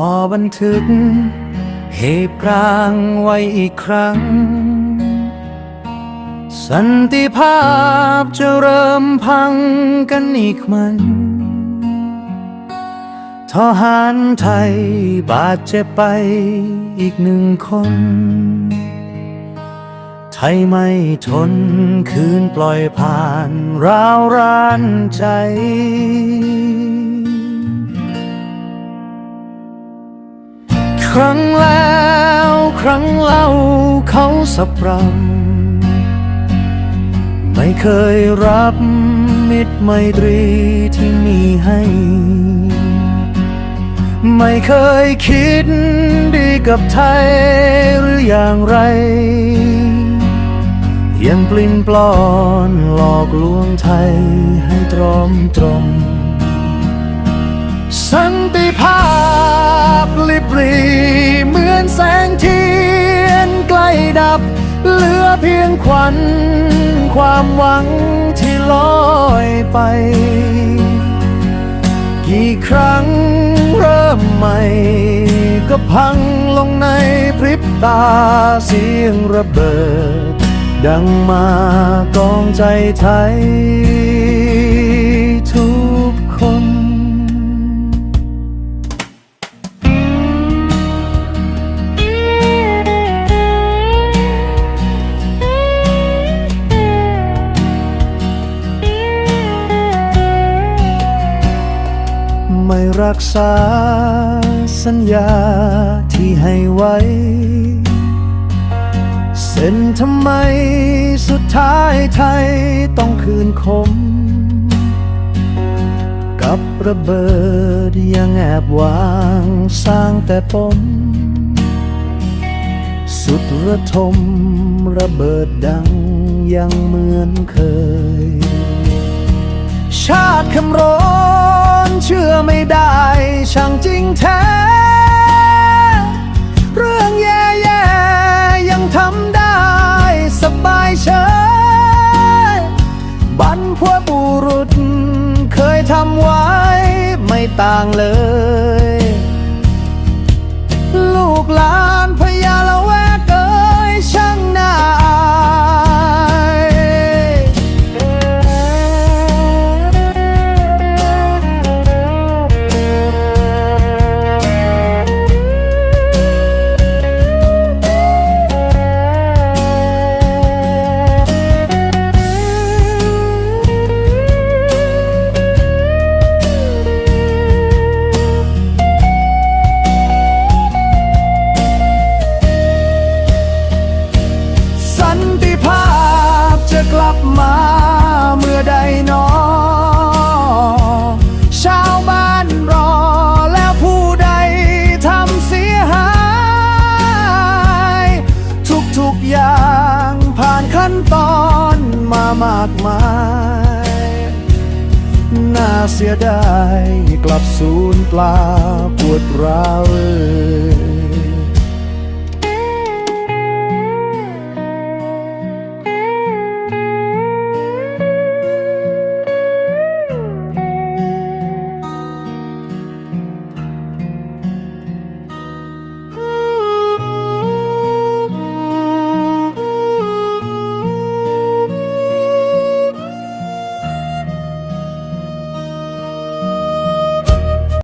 อบันทึก เหตุกลางไว้อีกครั้ง สันติภาพจะเริ่มพังกันอีกมันทหารไทยบาดเจ็บไปอีกหนึ่งคน ไทยไม่ทนคืนปล่อยผ่านร้าวรานใจ ครั้งแล้วครั้งเล่าเขาสับรำไม่เคยรับมิตรไมตรีที่มีให้ ไม่เคยคิดดีกับไทยหรืออย่างไร ยังปลิ้นปลอนหลอกลวงไทยให้ตรอมตรมสันติภาพลิบห รีเหมือนแสงเทียนใกล้ดับ เหลือเพียงควัน ความหวังที่ลอยไป กี่ครั้งเริ่มใหม่ ก็พังลงในพริบตาเสียงระเบิด ดังมากองใจไทย รักษา สัญญาที่ให้ไว้ เส้นทำไมสุดท้ายไทยต้องคืนคม กับระเบิดยังแอบวางสร้างแต่ปม สุดระทมระเบิดดังยังเหมือนเคย ชาติคำร้อน เชื่อไม่ได้ช่างจริงแท้ เรื่องแย่ๆยังทำได้สบายเฉยบรรพบุรุษเคยทำไว้ไม่ต่างเลย มาเมื่อใดนอชาวบ้านรอแล้วผู้ใดทำเสียหาย ทุกๆอย่างผ่านขั้นตอนมามากมาย น่าเสียดายกลับสูญเปล่าปวดร้าวเอ่ย